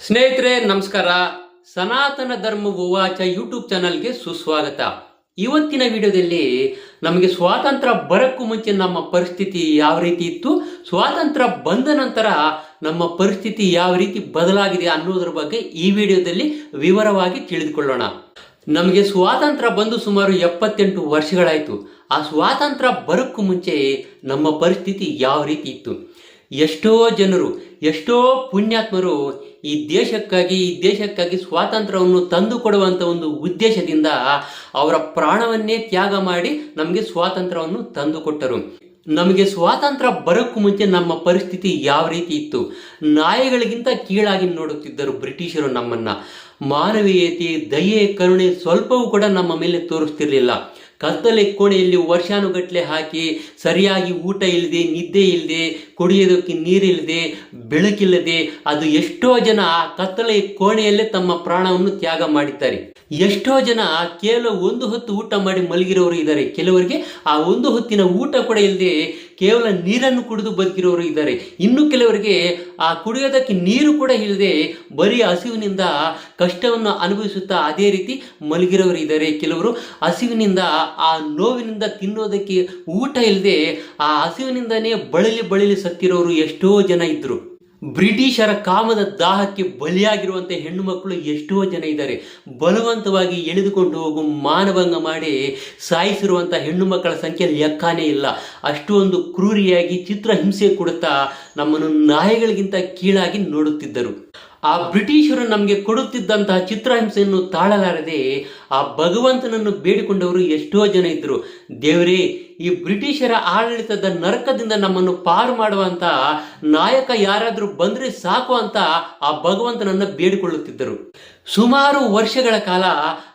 ಸ್ನೇಹಿತರೆ, ನಮಸ್ಕಾರ. ಸನಾತನ ಧರ್ಮ ಉವಾಚ ಯೂಟ್ಯೂಬ್ ಚಾನಲ್ಗೆ ಸುಸ್ವಾಗತ. ಇವತ್ತಿನ ವಿಡಿಯೋದಲ್ಲಿ ನಮಗೆ ಸ್ವಾತಂತ್ರ್ಯ ಬರಕ್ಕೂ ಮುಂಚೆ ನಮ್ಮ ಪರಿಸ್ಥಿತಿ ಯಾವ ರೀತಿ ಇತ್ತು, ಸ್ವಾತಂತ್ರ್ಯ ಬಂದ ನಂತರ ನಮ್ಮ ಪರಿಸ್ಥಿತಿ ಯಾವ ರೀತಿ ಬದಲಾಗಿದೆ ಅನ್ನೋದ್ರ ಬಗ್ಗೆ ಈ ವಿಡಿಯೋದಲ್ಲಿ ವಿವರವಾಗಿ ತಿಳಿದುಕೊಳ್ಳೋಣ. ನಮಗೆ ಸ್ವಾತಂತ್ರ್ಯ ಬಂದು ಸುಮಾರು ಎಪ್ಪತ್ತೆಂಟು ವರ್ಷಗಳಾಯಿತು. ಆ ಸ್ವಾತಂತ್ರ್ಯ ಬರಕ್ಕೂ ಮುಂಚೆ ನಮ್ಮ ಪರಿಸ್ಥಿತಿ ಯಾವ ರೀತಿ ಇತ್ತು? ಎಷ್ಟೋ ಜನರು, ಎಷ್ಟೋ ಪುಣ್ಯಾತ್ಮರು ಈ ದೇಶಕ್ಕಾಗಿ ಈ ದೇಶಕ್ಕಾಗಿ ಸ್ವಾತಂತ್ರ್ಯವನ್ನು ತಂದು ಕೊಡುವಂಥ ಒಂದು ಉದ್ದೇಶದಿಂದ ಅವರ ಪ್ರಾಣವನ್ನೇ ತ್ಯಾಗ ಮಾಡಿ ನಮಗೆ ಸ್ವಾತಂತ್ರ್ಯವನ್ನು ತಂದುಕೊಟ್ಟರು ನಮಗೆ ಸ್ವಾತಂತ್ರ್ಯ ಬರೋಕ್ಕೂ ಮುಂಚೆ ನಮ್ಮ ಪರಿಸ್ಥಿತಿ ಯಾವ ರೀತಿ ಇತ್ತು? ನಾಯಿಗಳಿಗಿಂತ ಕೀಳಾಗಿ ನೋಡುತ್ತಿದ್ದರು ಬ್ರಿಟಿಷರು ನಮ್ಮನ್ನ. ಮಾನವೀಯತೆ, ದಯೆ, ಕರುಣೆ ಸ್ವಲ್ಪವೂ ಕೂಡ ನಮ್ಮ ಮೇಲೆ ತೋರಿಸ್ತಿರ್ಲಿಲ್ಲ. ಕತ್ತಲೆ ಕೋಣೆಯಲ್ಲಿ ವರ್ಷಾನುಗಟ್ಲೆ ಹಾಕಿ ಸರಿಯಾಗಿ ಊಟ ಇಲ್ಲದೆ ನಿದ್ದೆ ಇಲ್ಲದೆ ಕುಡಿಯೋದಕ್ಕೆ ನೀರಿಲ್ಲದೆ ಬೆಳಕಿಲ್ಲದೆ ಅದು ಎಷ್ಟೋ ಜನ ಆ ಕತ್ತಲೆ ಕೋಣೆಯಲ್ಲೇ ತಮ್ಮ ಪ್ರಾಣವನ್ನು ತ್ಯಾಗ ಮಾಡಿದ್ದಾರೆ. ಎಷ್ಟೋ ಜನ ಕೇವಲ ಒಂದು ಹೊತ್ತು ಊಟ ಮಾಡಿ ಮಲಗಿರೋರು ಇದ್ದಾರೆ. ಕೆಲವರಿಗೆ ಆ ಒಂದು ಹೊತ್ತಿನ ಊಟ ಕೂಡ ಇಲ್ಲದೆ ಕೇವಲ ನೀರನ್ನು ಕುಡಿದು ಬದುಕಿರೋರು ಇದ್ದಾರೆ. ಇನ್ನು ಕೆಲವರಿಗೆ ಆ ಕುಡಿಯೋದಕ್ಕೆ ನೀರು ಕೂಡ ಇಲ್ಲದೆ ಬರೀ ಹಸಿವಿನಿಂದ ಕಷ್ಟವನ್ನು ಅನುಭವಿಸುತ್ತಾ ಅದೇ ರೀತಿ ಮಲಗಿರೋರು ಇದ್ದಾರೆ. ಕೆಲವರು ಹಸಿವಿನಿಂದ ಆ ನೋವಿನಿಂದ ತಿನ್ನೋದಕ್ಕೆ ಊಟ ಇಲ್ಲದೆ ಆ ಹಸಿವಿನಿಂದನೇ ಬಳಲಿ ಬಳಲಿ ಸತ್ತಿರೋರು ಎಷ್ಟೋ ಜನ ಇದ್ರು. ಬ್ರಿಟಿಷರ ಕಾಮದ ದಾಹಕ್ಕೆ ಬಲಿಯಾಗಿರುವಂಥ ಹೆಣ್ಣು ಮಕ್ಕಳು ಎಷ್ಟೋ ಜನ ಇದ್ದಾರೆ. ಬಲವಂತವಾಗಿ ಎಳೆದುಕೊಂಡು ಹೋಗು ಮಾನಭಂಗ ಮಾಡಿ ಸಾಯಿಸಿರುವಂಥ ಹೆಣ್ಣು ಮಕ್ಕಳ ಸಂಖ್ಯೆ ಲೆಕ್ಕಾನೇ ಇಲ್ಲ. ಅಷ್ಟೊಂದು ಕ್ರೂರಿಯಾಗಿ ಚಿತ್ರಹಿಂಸೆ ಕೊಡುತ್ತಾ ನಮ್ಮನ್ನು ನಾಯಿಗಳಿಗಿಂತ ಕೀಳಾಗಿ ನೋಡುತ್ತಿದ್ದರು. ಆ ಬ್ರಿಟಿಷರು ನಮಗೆ ಕೊಡುತ್ತಿದ್ದಂತಹ ಚಿತ್ರಹಿಂಸೆಯನ್ನು ತಾಳಲಾರದೆ ಆ ಭಗವಂತನನ್ನು ಬೇಡಿಕೊಂಡವರು ಎಷ್ಟೋ ಜನ ಇದ್ದರು. ದೇವರೇ ಈ ಬ್ರಿಟಿಷರ ಆಡಳಿತದ ನರಕದಿಂದ ನಮ್ಮನ್ನು ಪಾರು ಮಾಡುವಂತ ನಾಯಕ ಯಾರಾದರೂ ಬಂದ್ರೆ ಸಾಕು ಅಂತ ಆ ಭಗವಂತನನ್ನ ಬೇಡಿಕೊಳ್ಳುತ್ತಿದ್ದರು. ಸುಮಾರು ವರ್ಷಗಳ ಕಾಲ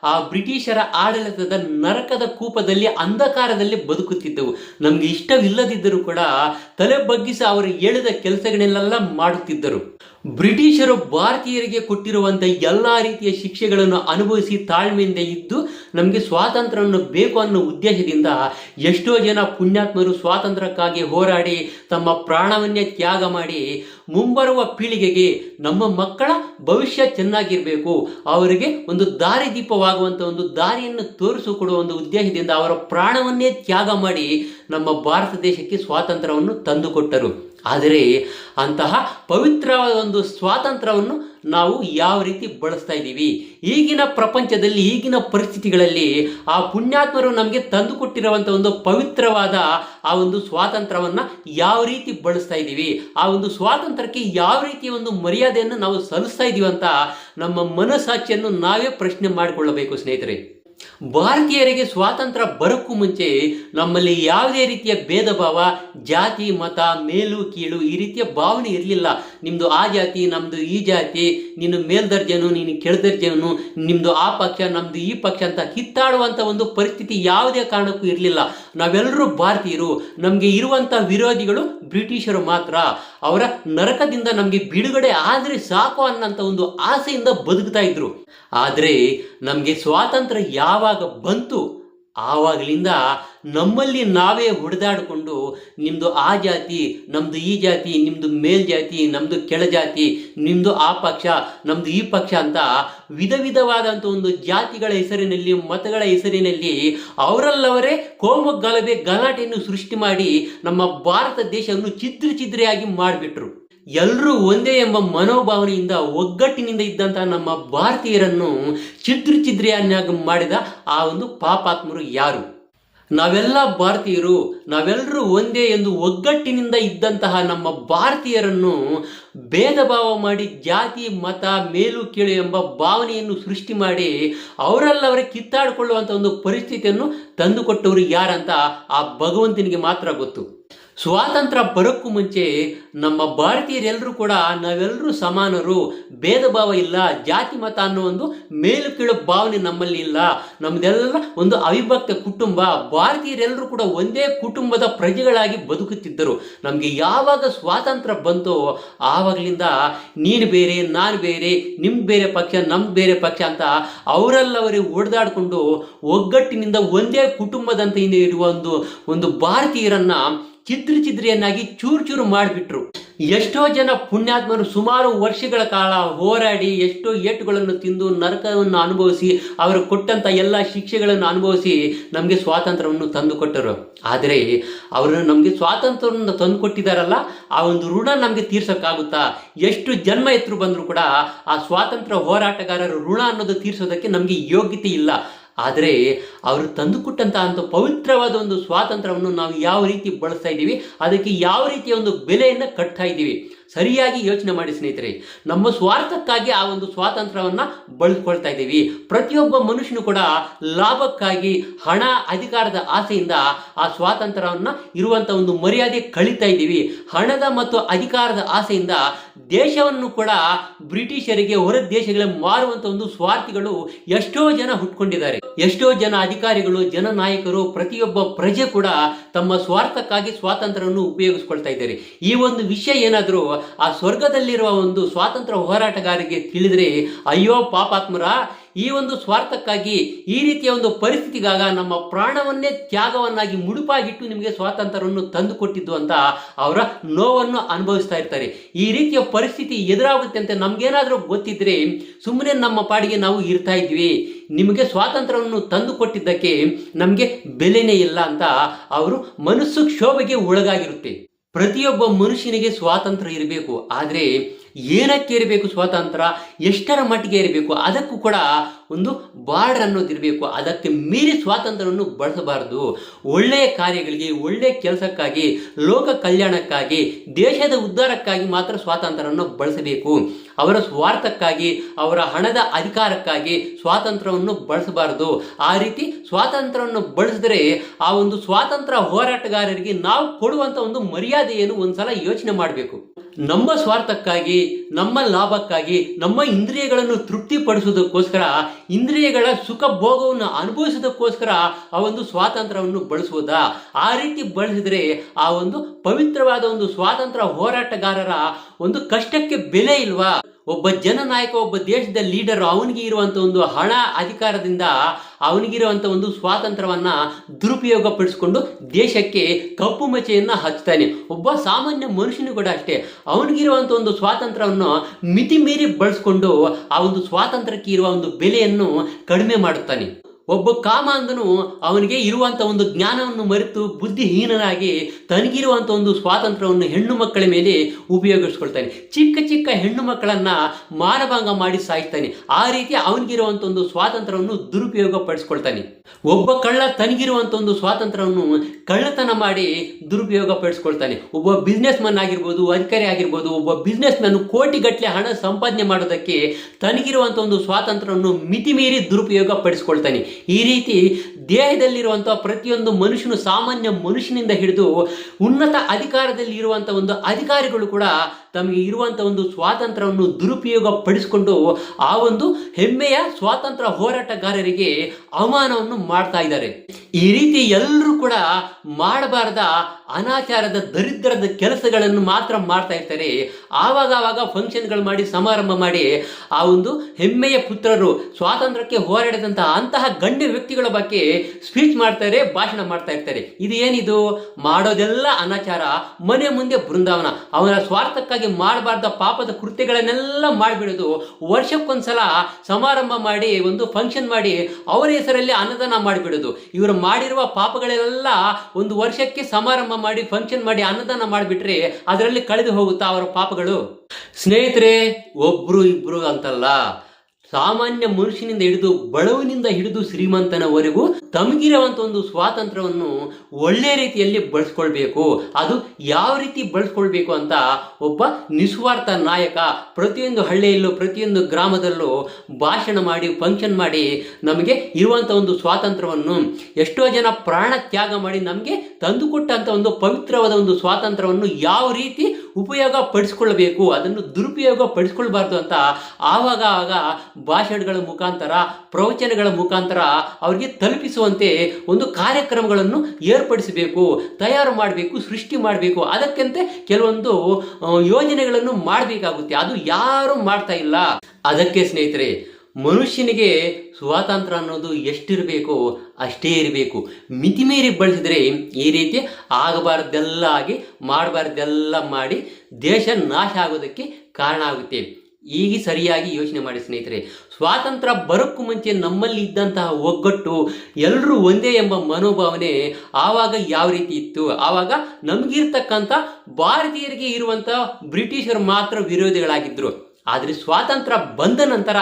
ಆ ಬ್ರಿಟಿಷರ ಆಡಳಿತದ ನರಕದ ಕೂಪದಲ್ಲಿ, ಅಂಧಕಾರದಲ್ಲಿ ಬದುಕುತ್ತಿದ್ದವು. ನಮ್ಗೆ ಇಷ್ಟವಿಲ್ಲದಿದ್ದರೂ ಕೂಡ ತಲೆ ಬಗ್ಗಿಸಿ ಅವರು ಹೇಳಿದ ಕೆಲಸಗಳನ್ನೆಲ್ಲ ಮಾಡುತ್ತಿದ್ದರು. ಬ್ರಿಟಿಷರು ಭಾರತೀಯರಿಗೆ ಕೊಟ್ಟಿರುವಂತಹ ಎಲ್ಲಾ ರೀತಿಯ ಶಿಕ್ಷೆಗಳನ್ನು ಅನುಭವಿಸಿ ತಾಳ್ಮೆಯಿಂದ ಇದ್ದು, ನಮಗೆ ಸ್ವಾತಂತ್ರ್ಯವನ್ನು ಬೇಕು ಅನ್ನೋ ಉದ್ದೇಶದಿಂದ ಎಷ್ಟೋ ಜನ ಪುಣ್ಯಾತ್ಮರು ಸ್ವಾತಂತ್ರ್ಯಕ್ಕಾಗಿ ಹೋರಾಡಿ ತಮ್ಮ ಪ್ರಾಣವನ್ನೇ ತ್ಯಾಗ ಮಾಡಿ ಮುಂಬರುವ ಪೀಳಿಗೆಗೆ ನಮ್ಮ ಮಕ್ಕಳ ಭವಿಷ್ಯ ಚೆನ್ನಾಗಿರಬೇಕು. ಅವರಿಗೆ ಒಂದು ದಾರಿದೀಪವಾಗುವಂಥ ಒಂದು ದಾರಿಯನ್ನು ತೋರಿಸಿಕೊಡುವ ಒಂದು ಉದ್ದೇಶದಿಂದ ಅವರ ಪ್ರಾಣವನ್ನೇ ತ್ಯಾಗ ಮಾಡಿ ನಮ್ಮ ಭಾರತ ದೇಶಕ್ಕೆ ಸ್ವಾತಂತ್ರ್ಯವನ್ನು ತಂದುಕೊಟ್ಟರು. ಆದರೆ ಅಂತಹ ಪವಿತ್ರವಾದ ಒಂದು ಸ್ವಾತಂತ್ರ್ಯವನ್ನು ನಾವು ಯಾವ ರೀತಿ ಬಳಸ್ತಾ ಇದ್ದೀವಿ? ಈಗಿನ ಪ್ರಪಂಚದಲ್ಲಿ, ಈಗಿನ ಪರಿಸ್ಥಿತಿಗಳಲ್ಲಿ ಆ ಪುಣ್ಯಾತ್ಮರು ನಮಗೆ ತಂದು ಕೊಟ್ಟಿರುವಂಥ ಒಂದು ಪವಿತ್ರವಾದ ಆ ಒಂದು ಸ್ವಾತಂತ್ರ್ಯವನ್ನು ಯಾವ ರೀತಿ ಬಳಸ್ತಾ ಇದ್ದೀವಿ? ಆ ಒಂದು ಸ್ವಾತಂತ್ರ್ಯಕ್ಕೆ ಯಾವ ರೀತಿಯ ಒಂದು ಮರ್ಯಾದೆಯನ್ನು ನಾವು ಸಲ್ಲಿಸ್ತಾ ಇದ್ದೀವಿ ಅಂತ ನಮ್ಮ ಮನಸ್ಸಾಕ್ಷಿಯನ್ನು ನಾವೇ ಪ್ರಶ್ನೆ ಮಾಡಿಕೊಳ್ಳಬೇಕು ಸ್ನೇಹಿತರೆ. ಭಾರತೀಯರಿಗೆ ಸ್ವಾತಂತ್ರ್ಯ ಬರೋಕ್ಕೂ ಮುಂಚೆ ನಮ್ಮಲ್ಲಿ ಯಾವುದೇ ರೀತಿಯ ಭೇದ ಭಾವ ಜಾತಿ, ಮತ, ಮೇಲು, ಕೀಳು ಈ ರೀತಿಯ ಭಾವನೆ ಇರಲಿಲ್ಲ. ನಿಮ್ಮದು ಆ ಜಾತಿ ನಮ್ಮದು ಈ ಜಾತಿ, ನಿನ್ನ ಮೇಲ್ದರ್ಜೆನು ನೀನು ಕೆಳದರ್ಜೆನು ನಿಮ್ಮದು ಆ ಪಕ್ಷ ನಮ್ಮದು ಈ ಪಕ್ಷ ಅಂತ ಕಿತ್ತಾಡುವಂಥ ಒಂದು ಪರಿಸ್ಥಿತಿ ಯಾವುದೇ ಕಾರಣಕ್ಕೂ ಇರಲಿಲ್ಲ. ನಾವೆಲ್ಲರೂ ಭಾರತೀಯರು. ನಮಗೆ ಇರುವಂಥ ವಿರೋಧಿಗಳು ಬ್ರಿಟಿಷರು ಮಾತ್ರ. ಅವರ ನರಕದಿಂದ ನಮಗೆ ಬಿಡುಗಡೆ ಆದರೆ ಸಾಕು ಅನ್ನೋಂಥ ಒಂದು ಆಸೆಯಿಂದ ಬದುಕ್ತಾ ಇದ್ರು. ಆದರೆ ನಮಗೆ ಸ್ವಾತಂತ್ರ್ಯ ಯಾವಾಗ ಬಂತು? ಆವಾಗಲಿಂದ ನಮ್ಮಲ್ಲಿ ನಾವೇ ಹೊಡೆದಾಡಿಕೊಂಡು ನಿಮ್ಮದು ಆ ಜಾತಿ ನಮ್ಮದು ಈ ಜಾತಿ ನಿಮ್ಮದು ಮೇಲ್ಜಾತಿ ನಮ್ಮದು ಕೆಳಜಾತಿ ನಿಮ್ಮದು ಆ ಪಕ್ಷ ನಮ್ಮದು ಈ ಪಕ್ಷ ಅಂತ ವಿಧ ವಿಧವಾದಂಥ ಒಂದು ಜಾತಿಗಳ ಹೆಸರಿನಲ್ಲಿ, ಮತಗಳ ಹೆಸರಿನಲ್ಲಿ ಅವರಲ್ಲವರೇ ಕೋಮ ಗಲಭೆ ಗಲಾಟೆಯನ್ನು ಸೃಷ್ಟಿ ಮಾಡಿ ನಮ್ಮ ಭಾರತ ದೇಶವನ್ನು ಚಿದ್ರ ಚಿದ್ರೆಯಾಗಿ ಮಾಡಿಬಿಟ್ರು. ಎಲ್ಲರೂ ಒಂದೇ ಎಂಬ ಮನೋಭಾವನೆಯಿಂದ, ಒಗ್ಗಟ್ಟಿನಿಂದ ಇದ್ದಂತಹ ನಮ್ಮ ಭಾರತೀಯರನ್ನು ಚಿದ್ರ ಚಿದ್ರಿಯನ್ನಾಗಿ ಮಾಡಿದ ಆ ಒಂದು ಪಾಪಾತ್ಮರು ಯಾರು? ನಾವೆಲ್ಲ ಭಾರತೀಯರು ನಾವೆಲ್ಲರೂ ಒಂದೇ ಎಂದು ಒಗ್ಗಟ್ಟಿನಿಂದ ಇದ್ದಂತಹ ನಮ್ಮ ಭಾರತೀಯರನ್ನು ಭೇದ ಭಾವ ಮಾಡಿ, ಜಾತಿ, ಮತ, ಮೇಲು, ಕೀಳು ಎಂಬ ಭಾವನೆಯನ್ನು ಸೃಷ್ಟಿ ಮಾಡಿ, ಅವರಲ್ಲವರೇ ಕಿತ್ತಾಡಿಕೊಳ್ಳುವಂಥ ಒಂದು ಪರಿಸ್ಥಿತಿಯನ್ನು ತಂದುಕೊಟ್ಟವರು ಯಾರಂತ ಆ ಭಗವಂತನಿಗೆ ಮಾತ್ರ ಗೊತ್ತು. ಸ್ವಾತಂತ್ರ್ಯ ಬರೋಕ್ಕೂ ಮುಂಚೆ ನಮ್ಮ ಭಾರತೀಯರೆಲ್ಲರೂ ಕೂಡ ನಾವೆಲ್ಲರೂ ಸಮಾನರು ಭೇದ ಭಾವ ಇಲ್ಲ, ಜಾತಿ ಮತ ಅನ್ನೋ ಒಂದು ಮೇಲು ಕೀಳು ಭಾವನೆ ನಮ್ಮಲ್ಲಿ ಇಲ್ಲ. ನಮ್ಮದೆಲ್ಲ ಒಂದು ಅವಿಭಕ್ತ ಕುಟುಂಬ. ಭಾರತೀಯರೆಲ್ಲರೂ ಕೂಡ ಒಂದೇ ಕುಟುಂಬದ ಪ್ರಜೆಗಳಾಗಿ ಬದುಕುತ್ತಿದ್ದರು. ನಮಗೆ ಯಾವಾಗ ಸ್ವಾತಂತ್ರ್ಯ ಬಂತೋ ಆವಾಗಲಿಂದ ನೀನು ಬೇರೆ, ನಾನು ಬೇರೆ ನಿಮ್ಮ ಬೇರೆ ಪಕ್ಷ ನಮ್ಮ ಬೇರೆ ಪಕ್ಷ ಅಂತ ಅವರಲ್ಲವರೇ ಓಡಿದಾಡಿಕೊಂಡು ಒಗ್ಗಟ್ಟಿನಿಂದ ಒಂದೇ ಕುಟುಂಬದಂತೆ ಇರುವ ಒಂದು ಒಂದು ಭಾರತೀಯರನ್ನ ಚಿದ್ರ ಚಿದ್ರಿಯನ್ನಾಗಿ ಚೂರು ಚೂರು ಮಾಡಿಬಿಟ್ರು. ಎಷ್ಟೋ ಜನ ಪುಣ್ಯಾತ್ಮರು ಸುಮಾರು ವರ್ಷಗಳ ಕಾಲ ಹೋರಾಡಿ ಎಷ್ಟೋ ಏಟುಗಳನ್ನು ತಿಂದು ನರಕವನ್ನು ಅನುಭವಿಸಿ, ಅವರು ಕೊಟ್ಟಂತ ಎಲ್ಲ ಶಿಕ್ಷೆಗಳನ್ನು ಅನುಭವಿಸಿ ನಮಗೆ ಸ್ವಾತಂತ್ರ್ಯವನ್ನು ತಂದುಕೊಟ್ಟರು. ಆದರೆ ಅವರು ನಮಗೆ ಸ್ವಾತಂತ್ರ್ಯವನ್ನು ತಂದು ಕೊಟ್ಟಿದ್ದಾರಲ್ಲ ಆ ಒಂದು ಋಣ ನಮಗೆ ತೀರ್ಸೋಕ್ಕಾಗುತ್ತಾ? ಎಷ್ಟು ಜನ್ಮ ಎತ್ತರು ಬಂದರೂ ಕೂಡ ಆ ಸ್ವಾತಂತ್ರ್ಯ ಹೋರಾಟಗಾರರ ಋಣ ಅನ್ನೋದು ತೀರ್ಸೋದಕ್ಕೆ ನಮಗೆ ಯೋಗ್ಯತೆ ಇಲ್ಲ. ಆದರೆ ಅವರು ತಂದುಕೊಟ್ಟಂತಹ ಒಂದು ಪವಿತ್ರವಾದ ಒಂದು ಸ್ವಾತಂತ್ರ್ಯವನ್ನು ನಾವು ಯಾವ ರೀತಿ ಬಳಸ್ತಾ ಇದ್ದೀವಿ, ಅದಕ್ಕೆ ಯಾವ ರೀತಿಯ ಒಂದು ಬೆಲೆಯನ್ನು ಕಟ್ತಾ ಇದ್ದೀವಿ ಸರಿಯಾಗಿ ಯೋಚನೆ ಮಾಡಿ ಸ್ನೇಹಿತರೆ, ನಮ್ಮ ಸ್ವಾರ್ಥಕ್ಕಾಗಿ ಆ ಒಂದು ಸ್ವಾತಂತ್ರ್ಯವನ್ನು ಬಳಸ್ಕೊಳ್ತಾ ಇದ್ದೀವಿ. ಪ್ರತಿಯೊಬ್ಬ ಮನುಷ್ಯನು ಕೂಡ ಲಾಭಕ್ಕಾಗಿ, ಹಣ, ಅಧಿಕಾರದ ಆಸೆಯಿಂದ ಆ ಸ್ವಾತಂತ್ರ್ಯವನ್ನು ಇರುವಂಥ ಒಂದು ಮರ್ಯಾದೆ ಕಳೀತಾ ಇದ್ದೀವಿ. ಹಣದ ಮತ್ತು ಅಧಿಕಾರದ ಆಸೆಯಿಂದ ದೇಶವನ್ನು ಕೂಡ ಬ್ರಿಟಿಷರಿಗೆ, ಹೊರ ದೇಶಗಳಿಗೆ ಮಾರುವಂತ ಒಂದು ಸ್ವಾರ್ಥಿಗಳು ಎಷ್ಟೋ ಜನ ಹುಟ್ಕೊಂಡಿದ್ದಾರೆ. ಎಷ್ಟೋ ಜನ ಅಧಿಕಾರಿಗಳು, ಜನ ನಾಯಕರು, ಪ್ರತಿಯೊಬ್ಬ ಪ್ರಜೆ ಕೂಡ ತಮ್ಮ ಸ್ವಾರ್ಥಕ್ಕಾಗಿ ಸ್ವಾತಂತ್ರ್ಯವನ್ನು ಉಪಯೋಗಿಸ್ಕೊಳ್ತಾ ಇದ್ದಾರೆ. ಈ ಒಂದು ವಿಷಯ ಏನಾದರೂ ಆ ಸ್ವರ್ಗದಲ್ಲಿರುವ ಒಂದು ಸ್ವಾತಂತ್ರ್ಯ ಹೋರಾಟಗಾರರಿಗೆ ತಿಳಿದ್ರೆ, ಅಯ್ಯೋ ಪಾಪಾತ್ಮರ, ಈ ಒಂದು ಸ್ವಾರ್ಥಕ್ಕಾಗಿ, ಈ ರೀತಿಯ ಒಂದು ಪರಿಸ್ಥಿತಿಗಾಗ ನಮ್ಮ ಪ್ರಾಣವನ್ನೇ ತ್ಯಾಗವನ್ನಾಗಿ ಮುಡುಪಾಗಿಟ್ಟು ನಿಮಗೆ ಸ್ವಾತಂತ್ರ್ಯವನ್ನು ತಂದು ಕೊಟ್ಟಿದ್ದು ಅಂತ ಅವರ ನೋವನ್ನು ಅನುಭವಿಸ್ತಾ ಇರ್ತಾರೆ. ಈ ರೀತಿಯ ಪರಿಸ್ಥಿತಿ ಎದುರಾಗುತ್ತೆ ಅಂತ ನಮಗೇನಾದರೂ ಗೊತ್ತಿದ್ರೆ ಸುಮ್ಮನೆ ನಮ್ಮ ಪಾಡಿಗೆ ನಾವು ಇರ್ತಾ ಇದ್ವಿ. ನಿಮಗೆ ಸ್ವಾತಂತ್ರ್ಯವನ್ನು ತಂದು ಕೊಟ್ಟಿದ್ದಕ್ಕೆ ನಮಗೆ ಬೆಲೆನೇ ಇಲ್ಲ ಅಂತ ಅವರು ಮನಸ್ಸು ಕ್ಷೋಭೆಗೆ ಒಳಗಾಗಿರುತ್ತೆ. ಪ್ರತಿಯೊಬ್ಬ ಮನುಷ್ಯನಿಗೆ ಸ್ವಾತಂತ್ರ್ಯ ಇರಬೇಕು ಆದರೆ ಏನಕ್ಕೆ ಇರಬೇಕು ಸ್ವಾತಂತ್ರ್ಯ? ಎಷ್ಟರ ಮಟ್ಟಿಗೆ ಇರಬೇಕು? ಅದಕ್ಕೂ ಕೂಡ ಒಂದು ಬಾರ್ಡರ್ ಅನ್ನೋದಿರಬೇಕು ಅದಕ್ಕೆ ಮೀರಿ ಸ್ವಾತಂತ್ರ್ಯವನ್ನು ಬಳಸಬಾರದು. ಒಳ್ಳೆಯ ಕಾರ್ಯಗಳಿಗೆ, ಒಳ್ಳೆಯ ಕೆಲಸಕ್ಕಾಗಿ, ಲೋಕ ಕಲ್ಯಾಣಕ್ಕಾಗಿ, ದೇಶದ ಉದ್ಧಾರಕ್ಕಾಗಿ ಮಾತ್ರ ಸ್ವಾತಂತ್ರ್ಯವನ್ನು ಬಳಸಬೇಕು. ಅವರ ಸ್ವಾರ್ಥಕ್ಕಾಗಿ, ಅವರ ಹಣದ ಅಧಿಕಾರಕ್ಕಾಗಿ ಸ್ವಾತಂತ್ರ್ಯವನ್ನು ಬಳಸಬಾರದು. ಆ ರೀತಿ ಸ್ವಾತಂತ್ರ್ಯವನ್ನು ಬಳಸಿದ್ರೆ ಆ ಒಂದು ಸ್ವಾತಂತ್ರ್ಯ ಹೋರಾಟಗಾರರಿಗೆ ನಾವು ಕೊಡುವಂಥ ಒಂದು ಮರ್ಯಾದೆಯನ್ನು ಒಂದ್ಸಲ ಯೋಚನೆ ಮಾಡಬೇಕು. ನಮ್ಮ ಸ್ವಾರ್ಥಕ್ಕಾಗಿ, ನಮ್ಮ ಲಾಭಕ್ಕಾಗಿ, ನಮ್ಮ ಇಂದ್ರಿಯಗಳನ್ನು ತೃಪ್ತಿಪಡಿಸೋದಕ್ಕೋಸ್ಕರ ಇಂದ್ರಿಯಗಳ ಸುಖ ಭೋಗವನ್ನು ಅನುಭವಿಸೋದಕ್ಕೋಸ್ಕರ ಆ ಒಂದು ಸ್ವಾತಂತ್ರ್ಯವನ್ನು ಬಳಸುವುದಾ. ಆ ರೀತಿ ಬಳಸಿದರೆ ಆ ಒಂದು ಪವಿತ್ರವಾದ ಒಂದು ಸ್ವಾತಂತ್ರ್ಯ ಹೋರಾಟಗಾರರ ಒಂದು ಕಷ್ಟಕ್ಕೆ ಬೆಲೆ ಇಲ್ವಾ? ಒಬ್ಬ ಜನನಾಯಕ ಒಬ್ಬ ದೇಶದ ಲೀಡರ್ ಅವನಿಗೆ ಇರುವಂತ ಒಂದು ಹಣ ಅಧಿಕಾರದಿಂದ ಅವನಿಗಿರುವಂತ ಒಂದು ಸ್ವಾತಂತ್ರ್ಯವನ್ನು ದುರುಪಯೋಗ ಪಡಿಸ್ಕೊಂಡು ದೇಶಕ್ಕೆ ಕಪ್ಪು ಮಚೆಯನ್ನು ಹಚ್ತಾನೆ ಒಬ್ಬ ಸಾಮಾನ್ಯ ಮನುಷ್ಯನು ಕೂಡ ಅಷ್ಟೇ. ಅವನಿಗಿರುವಂಥ ಒಂದು ಸ್ವಾತಂತ್ರ್ಯವನ್ನು ಮಿತಿ ಮೀರಿ ಬಳಸ್ಕೊಂಡು ಆ ಒಂದು ಸ್ವಾತಂತ್ರ್ಯಕ್ಕೆ ಇರುವ ಒಂದು ಬೆಲೆಯನ್ನು ಕಡಿಮೆ ಮಾಡುತ್ತಾನೆ. ಒಬ್ಬ ಕಾಮಾಂಧನು ಅವನಿಗೆ ಇರುವಂತ ಒಂದು ಜ್ಞಾನವನ್ನು ಮರೆತು ಬುದ್ಧಿಹೀನನಾಗಿ ತನಗಿರುವಂತ ಒಂದು ಸ್ವಾತಂತ್ರ್ಯವನ್ನು ಹೆಣ್ಣು ಮಕ್ಕಳ ಮೇಲೆ ಉಪಯೋಗಿಸ್ಕೊಳ್ತಾನೆ. ಚಿಕ್ಕ ಚಿಕ್ಕ ಹೆಣ್ಣು ಮಕ್ಕಳನ್ನ ಮಾನಭಂಗ ಮಾಡಿ ಸಾಯ್ತಾನೆ ಆ ರೀತಿ ಅವನಿಗಿರುವಂತ ಒಂದು ಸ್ವಾತಂತ್ರ್ಯವನ್ನು ದುರುಪಯೋಗ ಪಡಿಸ್ಕೊಳ್ತಾನೆ ಒಬ್ಬ ಕಳ್ಳ ತನಗಿರುವಂತ ಒಂದು ಸ್ವಾತಂತ್ರ್ಯವನ್ನು ಕಳ್ಳತನ ಮಾಡಿ ದುರುಪಯೋಗ ಪಡಿಸ್ಕೊಳ್ತಾನೆ ಒಬ್ಬ ಬಿಸ್ನೆಸ್ ಮನ್ ಆಗಿರ್ಬೋದು, ಅಧಿಕಾರಿ ಆಗಿರ್ಬೋದು, ಒಬ್ಬ ಬಿಸ್ನೆಸ್ ಮ್ಯಾನ್ ಕೋಟಿಗಟ್ಟಲೆ ಹಣ ಸಂಪಾದನೆ ಮಾಡೋದಕ್ಕೆ ತನಗಿರುವಂತ ಒಂದು ಸ್ವಾತಂತ್ರ್ಯವನ್ನು ಮಿತಿ ಮೀರಿ ದುರುಪಯೋಗ ಪಡಿಸ್ಕೊಳ್ತಾನೆ ಈ ರೀತಿ ದೇಹದಲ್ಲಿರುವಂಥ ಪ್ರತಿಯೊಂದು ಮನುಷ್ಯನು ಸಾಮಾನ್ಯ ಮನುಷ್ಯನಿಂದ ಹಿಡಿದು ಉನ್ನತ ಅಧಿಕಾರದಲ್ಲಿ ಇರುವಂಥ ಒಂದು ಅಧಿಕಾರಿಗಳು ಕೂಡ ತಮಗೆ ಇರುವಂಥ ಒಂದು ಸ್ವಾತಂತ್ರ್ಯವನ್ನು ದುರುಪಯೋಗ ಪಡಿಸಿಕೊಂಡು ಆ ಒಂದು ಹೆಮ್ಮೆಯ ಸ್ವಾತಂತ್ರ್ಯ ಹೋರಾಟಗಾರರಿಗೆ ಅವಮಾನವನ್ನು ಮಾಡ್ತಾ ಇದ್ದಾರೆ. ಈ ರೀತಿ ಎಲ್ಲರೂ ಕೂಡ ಮಾಡಬಾರದ ಅನಾಚಾರದ ದರಿದ್ರದ ಕೆಲಸಗಳನ್ನು ಮಾತ್ರ ಮಾಡ್ತಾ ಇರ್ತಾರೆ. ಆವಾಗ ಆವಾಗ ಫಂಕ್ಷನ್ಗಳು ಮಾಡಿ ಸಮಾರಂಭ ಮಾಡಿ ಆ ಒಂದು ಹೆಮ್ಮೆಯ ಪುತ್ರರು ಸ್ವಾತಂತ್ರ್ಯಕ್ಕೆ ಹೋರಾಡಿದಂತಹ ಅಂತಹ ಗಣ್ಯ ವ್ಯಕ್ತಿಗಳ ಬಗ್ಗೆ ಸ್ಪೀಚ್ ಮಾಡ್ತಾರೆ, ಭಾಷಣ ಮಾಡ್ತಾ ಇರ್ತಾರೆ. ಇದು ಏನಿದು ಮಾಡೋದೆಲ್ಲ ಅನಾಚಾರ, ಮನೆ ಮುಂದೆ ಬೃಂದಾವನ. ಅವನ ಸ್ವಾರ್ಥಕ್ಕಾಗಿ ಮಾಡಬಾರ್ದ ಪಾಪದ ಕೃತ್ಯಗಳನ್ನೆಲ್ಲ ಮಾಡಿಬಿಡೋದು. ವರ್ಷಕ್ಕೊಂದ್ಸಲ ಸಮಾರಂಭ ಮಾಡಿ, ಒಂದು ಫಂಕ್ಷನ್ ಮಾಡಿ ಅವರ ಹೆಸರಲ್ಲಿ ಅನ್ನದಾನ ಮಾಡಿಬಿಡೋದು. ಇವರು ಮಾಡಿರುವ ಪಾಪಗಳೆಲ್ಲ ಒಂದು ವರ್ಷಕ್ಕೆ ಸಮಾರಂಭ ಮಾಡಿ ಫಂಕ್ಷನ್ ಮಾಡಿ, ಅನ್ನದಾನ ಮಾಡಿಬಿಟ್ರೆ ಅದರಲ್ಲಿ ಕಳೆದು ಹೋಗುತ್ತಾ ಅವರ ಪಾಪಗಳು? ಸ್ನೇಹಿತರೆ, ಒಬ್ರು ಇಬ್ರು ಅಂತಲ್ಲ. ಸಾಮಾನ್ಯ ಮನುಷ್ಯನಿಂದ ಹಿಡಿದು ಬಡವನಿಂದ ಹಿಡಿದು ಶ್ರೀಮಂತನವರೆಗೂ ತಮಗಿರುವಂತ ಒಂದು ಸ್ವಾತಂತ್ರ್ಯವನ್ನು ಒಳ್ಳೆ ರೀತಿಯಲ್ಲಿ ಬಳಸ್ಕೊಳ್ಬೇಕು. ಅದು ಯಾವ ರೀತಿ ಬಳಸ್ಕೊಳ್ಬೇಕು ಅಂತ ಒಬ್ಬ ನಿಸ್ವಾರ್ಥ ನಾಯಕ ಪ್ರತಿಯೊಂದು ಹಳ್ಳಿಯಲ್ಲೂ, ಪ್ರತಿಯೊಂದು ಗ್ರಾಮದಲ್ಲೂ ಭಾಷಣ ಮಾಡಿ ಫಂಕ್ಷನ್ ಮಾಡಿ ನಮಗೆ ಇರುವಂತ ಒಂದು ಸ್ವಾತಂತ್ರ್ಯವನ್ನು ಎಷ್ಟೋ ಜನ ಪ್ರಾಣ ತ್ಯಾಗ ಮಾಡಿ ನಮಗೆ ತಂದುಕೊಟ್ಟಂತ ಒಂದು ಪವಿತ್ರವಾದ ಒಂದು ಸ್ವಾತಂತ್ರ್ಯವನ್ನು ಯಾವ ರೀತಿ ಉಪಯೋಗ ಪಡಿಸ್ಕೊಳ್ಬೇಕು ಅದನ್ನು ದುರುಪಯೋಗ ಪಡಿಸ್ಕೊಳ್ಬಾರ್ದು ಅಂತ ಆವಾಗ ಆವಾಗ ಭಾಷಣಗಳ ಮುಖಾಂತರ, ಪ್ರವಚನಗಳ ಮುಖಾಂತರ ಅವರಿಗೆ ತಲುಪಿಸುವಂತೆ ಒಂದು ಕಾರ್ಯಕ್ರಮಗಳನ್ನು ಏರ್ಪಡಿಸಬೇಕು, ತಯಾರು ಮಾಡಬೇಕು, ಸೃಷ್ಟಿ ಮಾಡಬೇಕು. ಅದಕ್ಕಂತೆ ಕೆಲವೊಂದು ಯೋಜನೆಗಳನ್ನು ಮಾಡಬೇಕಾಗುತ್ತೆ. ಅದು ಯಾರು ಮಾಡ್ತಾ ಇಲ್ಲ. ಅದಕ್ಕೆ ಸ್ನೇಹಿತರೆ, ಮನುಷ್ಯನಿಗೆ ಸ್ವಾತಂತ್ರ್ಯ ಅನ್ನೋದು ಎಷ್ಟಿರಬೇಕು, ಅಷ್ಟೇ ಇರಬೇಕು. ಮಿತಿ ಮೀರಿ ಬಳಸಿದರೆ ಈ ರೀತಿ ಆಗಬಾರ್ದೆಲ್ಲ ಆಗಿ, ಮಾಡಬಾರ್ದೆಲ್ಲ ಮಾಡಿ ದೇಶ ನಾಶ ಆಗೋದಕ್ಕೆ ಕಾರಣ ಆಗುತ್ತೆ. ಈಗ ಸರಿಯಾಗಿ ಯೋಚನೆ ಮಾಡಿ ಸ್ನೇಹಿತರೆ, ಸ್ವಾತಂತ್ರ್ಯ ಬರೋಕ್ಕೂ ಮುಂಚೆ ನಮ್ಮಲ್ಲಿ ಇದ್ದಂತಹ ಒಗ್ಗಟ್ಟು ಎಲ್ಲರೂ ಒಂದೇ ಎಂಬ ಮನೋಭಾವನೆ ಆವಾಗ ಯಾವ ರೀತಿ ಇತ್ತು? ಆವಾಗ ನಮಗಿರ್ತಕ್ಕಂಥ ಭಾರತೀಯರಿಗೆ ಇರುವಂಥ ಬ್ರಿಟಿಷರು ಮಾತ್ರ ವಿರೋಧಿಗಳಾಗಿದ್ದರು ಆದರೆ ಸ್ವಾತಂತ್ರ್ಯ ಬಂದ ನಂತರ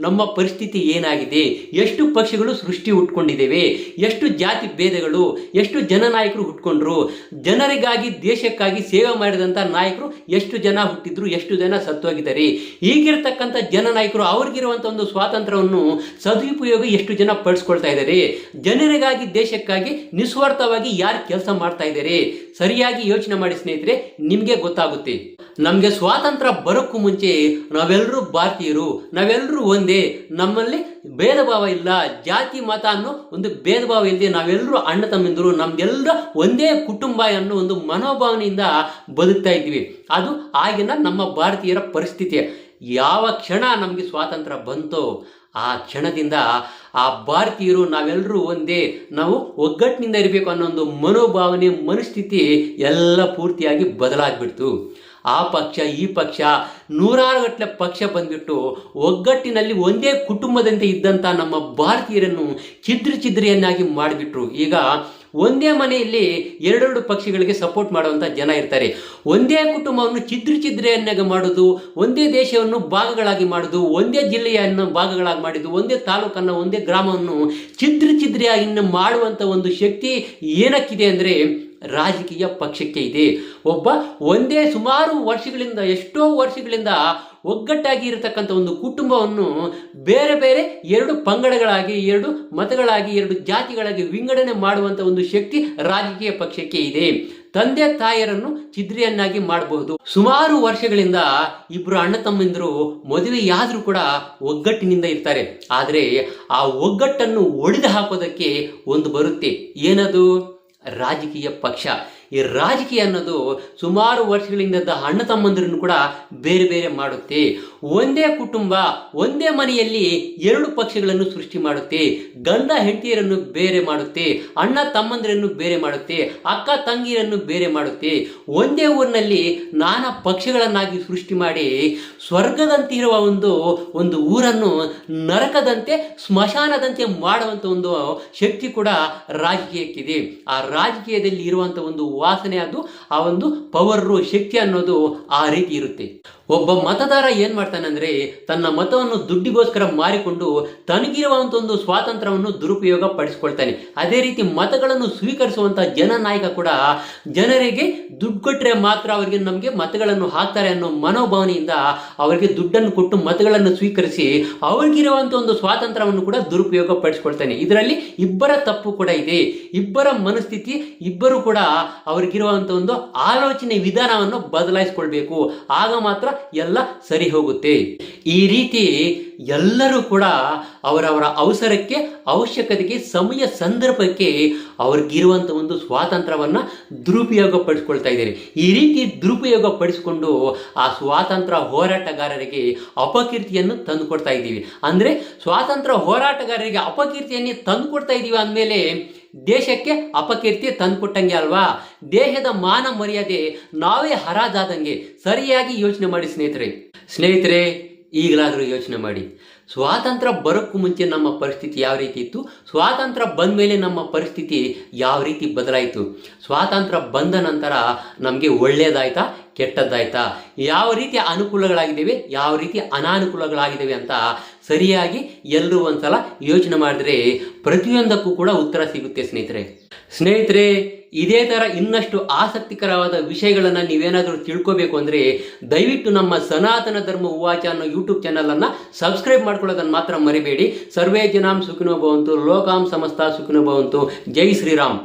ನಮ್ಮ ಪರಿಸ್ಥಿತಿ ಏನಾಗಿದೆ? ಎಷ್ಟು ಪಕ್ಷಗಳು ಸೃಷ್ಟಿ ಹುಟ್ಕೊಂಡಿದ್ದೇವೆ ಎಷ್ಟು ಜಾತಿ ಭೇದಗಳು, ಎಷ್ಟು ಜನನಾಯಕರು ಹುಟ್ಕೊಂಡ್ರು? ಜನರಿಗಾಗಿ, ದೇಶಕ್ಕಾಗಿ ಸೇವೆ ಮಾಡಿದಂಥ ನಾಯಕರು ಎಷ್ಟು ಜನ ಹುಟ್ಟಿದ್ರು, ಎಷ್ಟು ಜನ ಸತ್ತೋಗಿದ್ದಾರೆ? ಈಗಿರ್ತಕ್ಕಂಥ ಜನನಾಯಕರು ಅವ್ರಿಗಿರುವಂಥ ಒಂದು ಸ್ವಾತಂತ್ರ್ಯವನ್ನು ಸದುಪಯೋಗ ಎಷ್ಟು ಜನ ಪಡಿಸ್ಕೊಳ್ತಾ ಇದ್ದಾರೆ? ಜನರಿಗಾಗಿ, ದೇಶಕ್ಕಾಗಿ ನಿಸ್ವಾರ್ಥವಾಗಿ ಯಾರು ಕೆಲಸ ಮಾಡ್ತಾ ಇದ್ದಾರೆ? ಸರಿಯಾಗಿ ಯೋಚನೆ ಮಾಡಿ ಸ್ನೇಹಿತರೆ, ನಿಮಗೆ ಗೊತ್ತಾಗುತ್ತೆ. ನಮಗೆ ಸ್ವಾತಂತ್ರ್ಯ ಬರೋಕ್ಕೂ ಮುಂಚೆ ನಾವೆಲ್ಲರೂ ಭಾರತೀಯರು ನಾವೆಲ್ಲರೂ ಒಂದೇ. ನಮ್ಮಲ್ಲಿ ಭೇದ ಭಾವ ಇಲ್ಲ. ಜಾತಿ, ಮತ ಅನ್ನೋ ಒಂದು ಭೇದ ಭಾವ ಇಲ್ಲದೆ ನಾವೆಲ್ಲರೂ ಅಣ್ಣ ತಮ್ಮಿಂದರು ನಮ್ಗೆಲ್ಲರ ಒಂದೇ ಕುಟುಂಬ ಅನ್ನೋ ಒಂದು ಮನೋಭಾವನೆಯಿಂದ ಬದುಕ್ತಾ ಇದ್ವಿ ಅದು ಆಗಿನ ನಮ್ಮ ಭಾರತೀಯರ ಪರಿಸ್ಥಿತಿ. ಯಾವ ಕ್ಷಣ ನಮಗೆ ಸ್ವಾತಂತ್ರ್ಯ ಬಂತೋ ಆ ಕ್ಷಣದಿಂದ ಆ ಭಾರತೀಯರು ನಾವೆಲ್ಲರೂ ಒಂದೇ. ನಾವು ಒಗ್ಗಟ್ಟಿನಿಂದ ಇರಬೇಕು ಅನ್ನೋ ಒಂದು ಮನೋಭಾವನೆ, ಮನಸ್ಥಿತಿ ಎಲ್ಲ ಪೂರ್ತಿಯಾಗಿ ಬದಲಾಗ್ಬಿಡ್ತು. ಆ ಪಕ್ಷ, ಈ ಪಕ್ಷ, ನೂರಾರು ಗಟ್ಟಲೆ ಪಕ್ಷ ಬಂದ್ಬಿಟ್ಟು ಒಗ್ಗಟ್ಟಿನಲ್ಲಿ ಒಂದೇ ಕುಟುಂಬದಂತೆ ಇದ್ದಂಥ ನಮ್ಮ ಭಾರತೀಯರನ್ನು ಚಿದ್ರಿ ಚಿದ್ರಿಯನ್ನಾಗಿ ಮಾಡಿಬಿಟ್ರು. ಈಗ ಒಂದೇ ಮನೆಯಲ್ಲಿ ಎರಡೆರಡು ಪಕ್ಷಗಳಿಗೆ ಸಪೋರ್ಟ್ ಮಾಡುವಂಥ ಜನ ಇರ್ತಾರೆ. ಒಂದೇ ಕುಟುಂಬವನ್ನು ಚಿದ್ರಿ ಚಿದ್ರೆಯನ್ನಾಗಿ ಮಾಡೋದು, ಒಂದೇ ದೇಶವನ್ನು ಭಾಗಗಳಾಗಿ ಮಾಡೋದು, ಒಂದೇ ಜಿಲ್ಲೆಯನ್ನು ಭಾಗಗಳಾಗಿ ಮಾಡಿದ್ದು ಒಂದೇ ತಾಲೂಕನ್ನು, ಒಂದೇ ಗ್ರಾಮವನ್ನು ಚಿದ್ರಿ ಚಿದ್ರೆಯಾಗಿ ಮಾಡುವಂಥ ಒಂದು ಶಕ್ತಿ ಏನಕ್ಕಿದೆ ಅಂದರೆ ರಾಜಕೀಯ ಪಕ್ಷಕ್ಕೆ ಇದೆ. ಒಬ್ಬ ಒಂದೇ ಸುಮಾರು ವರ್ಷಗಳಿಂದ, ಎಷ್ಟೋ ವರ್ಷಗಳಿಂದ ಒಗ್ಗಟ್ಟಾಗಿ ಇರತಕ್ಕಂಥ ಒಂದು ಕುಟುಂಬವನ್ನು ಬೇರೆ ಬೇರೆ ಎರಡು ಪಂಗಡಗಳಾಗಿ, ಎರಡು ಮತಗಳಾಗಿ, ಎರಡು ಜಾತಿಗಳಾಗಿ ವಿಂಗಡಣೆ ಮಾಡುವಂಥ ಒಂದು ಶಕ್ತಿ ರಾಜಕೀಯ ಪಕ್ಷಕ್ಕೆ ಇದೆ. ತಂದೆ ತಾಯರನ್ನು ಚಿದ್ರಿಯನ್ನಾಗಿ ಮಾಡಬಹುದು ಸುಮಾರು ವರ್ಷಗಳಿಂದ ಇಬ್ರು ಅಣ್ಣ ತಮ್ಮಂದಿರು ಮದುವೆಯಾದರೂ ಕೂಡ ಒಗ್ಗಟ್ಟಿನಿಂದ ಇರ್ತಾರೆ. ಆದರೆ ಆ ಒಗ್ಗಟ್ಟನ್ನು ಒಡೆದು ಹಾಕೋದಕ್ಕೆ ಒಂದು ಬರುತ್ತೆ. ಏನದು? ರಾಜಕೀಯ ಪಕ್ಷ ಈ ರಾಜಕೀಯ ಅನ್ನೋದು ಸುಮಾರು ವರ್ಷಗಳಿಂದ ಅಣ್ಣ ತಮ್ಮಂದಿರನ್ನು ಕೂಡ ಬೇರೆ ಬೇರೆ ಮಾಡುತ್ತೆ. ಒಂದೇ ಕುಟುಂಬ, ಒಂದೇ ಮನೆಯಲ್ಲಿ ಎರಡು ಪಕ್ಷಗಳನ್ನು ಸೃಷ್ಟಿ ಮಾಡುತ್ತೆ. ಗಂಡ ಹೆಂಡತಿಯರನ್ನು ಬೇರೆ ಮಾಡುತ್ತೆ. ಅಣ್ಣ ತಮ್ಮಂದಿರನ್ನು ಬೇರೆ ಮಾಡುತ್ತೆ. ಅಕ್ಕ ತಂಗಿಯರನ್ನು ಬೇರೆ ಮಾಡುತ್ತೆ. ಒಂದೇ ಊರಿನಲ್ಲಿ ನಾನಾ ಪಕ್ಷಗಳನ್ನಾಗಿ ಸೃಷ್ಟಿ ಮಾಡಿ ಸ್ವರ್ಗದಂತೆ ಇರುವ ಒಂದು ಒಂದು ಊರನ್ನು ನರಕದಂತೆ, ಸ್ಮಶಾನದಂತೆ ಮಾಡುವಂಥ ಒಂದು ಶಕ್ತಿ ಕೂಡ ರಾಜಕೀಯಕ್ಕಿದೆ. ಆ ರಾಜಕೀಯದಲ್ಲಿ ಇರುವಂಥ ಒಂದು ವಾಸನೆ ಅದು ಆ ಒಂದು ಪವರು ಶಕ್ತಿ ಅನ್ನೋದು ಆ ರೀತಿ ಇರುತ್ತೆ. ಒಬ್ಬ ಮತದಾರ ಏನ್ ಮಾಡ್ತಾನೆ ಅಂದ್ರೆ ತನ್ನ ಮತವನ್ನು ದುಡ್ಡಿಗೋಸ್ಕರ ಮಾರಿಕೊಂಡು ತನಗಿರುವಂತ ಒಂದು ಸ್ವಾತಂತ್ರ್ಯವನ್ನು ದುರುಪಯೋಗ ಪಡಿಸ್ಕೊಳ್ತಾನೆ. ಅದೇ ರೀತಿ ಮತಗಳನ್ನು ಸ್ವೀಕರಿಸುವಂತ ಜನನಾಯಕ ಕೂಡ ಜನರಿಗೆ ದುಡ್ಡು ಕೊಟ್ಟರೆ ಮಾತ್ರ ಅವರಿಗೆ ನಮಗೆ ಮತಗಳನ್ನು ಹಾಕ್ತಾರೆ ಅನ್ನೋ ಮನೋಭಾವನೆಯಿಂದ ಅವರಿಗೆ ದುಡ್ಡನ್ನು ಕೊಟ್ಟು ಮತಗಳನ್ನು ಸ್ವೀಕರಿಸಿ ಅವ್ರಿಗಿರುವಂತ ಒಂದು ಸ್ವಾತಂತ್ರ್ಯವನ್ನು ಕೂಡ ದುರುಪಯೋಗ ಪಡಿಸ್ಕೊಳ್ತಾನೆ. ಇದರಲ್ಲಿ ಇಬ್ಬರ ತಪ್ಪು ಕೂಡ ಇದೆ. ಇಬ್ಬರ ಮನಸ್ಥಿತಿ, ಇಬ್ಬರು ಕೂಡ ಅವ್ರಿಗಿರುವಂತ ಒಂದು ಆಲೋಚನೆ ವಿಧಾನವನ್ನು ಬದಲಾಯಿಸ್ಕೊಳ್ಬೇಕು. ಆಗ ಮಾತ್ರ ಎಲ್ಲ ಸರಿ ಹೋಗುತ್ತೆ. ಈ ರೀತಿ ಎಲ್ಲರೂ ಕೂಡ ಅವರವರ ಅವಸರಕ್ಕೆ, ಅವಶ್ಯಕತೆಗೆ, ಸಮಯ ಸಂದರ್ಭಕ್ಕೆ ಅವ್ರಿಗಿರುವಂಥ ಒಂದು ಸ್ವಾತಂತ್ರ್ಯವನ್ನು ದುರುಪಯೋಗ ಪಡಿಸ್ಕೊಳ್ತಾ ಇದ್ದಾರೆ. ಈ ರೀತಿ ದುರುಪಯೋಗ ಪಡಿಸಿಕೊಂಡು ಆ ಸ್ವಾತಂತ್ರ್ಯ ಹೋರಾಟಗಾರರಿಗೆ ಅಪಕೀರ್ತಿಯನ್ನು ತಂದುಕೊಡ್ತಾ ಇದ್ದೀವಿ. ಅಂದರೆ ಸ್ವಾತಂತ್ರ್ಯ ಹೋರಾಟಗಾರರಿಗೆ ಅಪಕೀರ್ತಿಯನ್ನೇ ತಂದುಕೊಡ್ತಾ ಇದ್ದೀವಿ ಅಂದಮೇಲೆ ದೇಶಕ್ಕೆ ಅಪಕೀರ್ತಿ ತಂದುಕೊಟ್ಟಂಗೆ ಅಲ್ವಾ? ದೇಶದ ಮಾನ ಮರ್ಯಾದೆ ನಾವೇ ಹರಾಜಾದಂಗೆ ಸರಿಯಾಗಿ ಯೋಚನೆ ಮಾಡಿ ಸ್ನೇಹಿತರೆ. ಸ್ನೇಹಿತರೆ, ಈಗಲಾದರೂ ಯೋಚನೆ ಮಾಡಿ. ಸ್ವಾತಂತ್ರ್ಯ ಬರೋಕ್ಕೂ ಮುಂಚೆ ನಮ್ಮ ಪರಿಸ್ಥಿತಿ ಯಾವ ರೀತಿ ಇತ್ತು? ಸ್ವಾತಂತ್ರ್ಯ ಬಂದ ಮೇಲೆ ನಮ್ಮ ಪರಿಸ್ಥಿತಿ ಯಾವ ರೀತಿ ಬದಲಾಯಿತು? ಸ್ವಾತಂತ್ರ್ಯ ಬಂದ ನಂತರ ನಮಗೆ ಒಳ್ಳೆಯದಾಯ್ತಾ ಕೆಟ್ಟದ್ದಾಯ್ತಾ? ಯಾವ ರೀತಿಯ ಅನುಕೂಲಗಳಾಗಿದ್ದೇವೆ? ಯಾವ ರೀತಿ ಅನಾನುಕೂಲಗಳಾಗಿದ್ದೇವೆ ಅಂತ ಸರಿಯಾಗಿ ಎಲ್ಲರೂ ಒಂದ್ಸಲ ಯೋಚನೆ ಮಾಡಿದ್ರೆ ಪ್ರತಿಯೊಂದಕ್ಕೂ ಕೂಡ ಉತ್ತರ ಸಿಗುತ್ತೆ ಸ್ನೇಹಿತರೆ. ಸ್ನೇಹಿತರೆ, ಇದೇ ಥರ ಇನ್ನಷ್ಟು ಆಸಕ್ತಿಕರವಾದ ವಿಷಯಗಳನ್ನು ನೀವೇನಾದರೂ ತಿಳ್ಕೋಬೇಕು ಅಂದರೆ ದಯವಿಟ್ಟು ನಮ್ಮ ಸನಾತನ ಧರ್ಮ ಉವಾಚ ಅನ್ನೋ ಯೂಟ್ಯೂಬ್ ಚಾನಲನ್ನು ಸಬ್ಸ್ಕ್ರೈಬ್ ಮಾಡ್ಕೊಳ್ಳೋದನ್ನು ಮಾತ್ರ ಮರಿಬೇಡಿ. ಸರ್ವೇ ಜನಾಂ ಸುಖಿನೋ ಭವಂತು, ಲೋಕಾಂ ಸಮಸ್ತ ಸುಖಿನೋ ಭವಂತು. ಜೈ ಶ್ರೀರಾಮ್.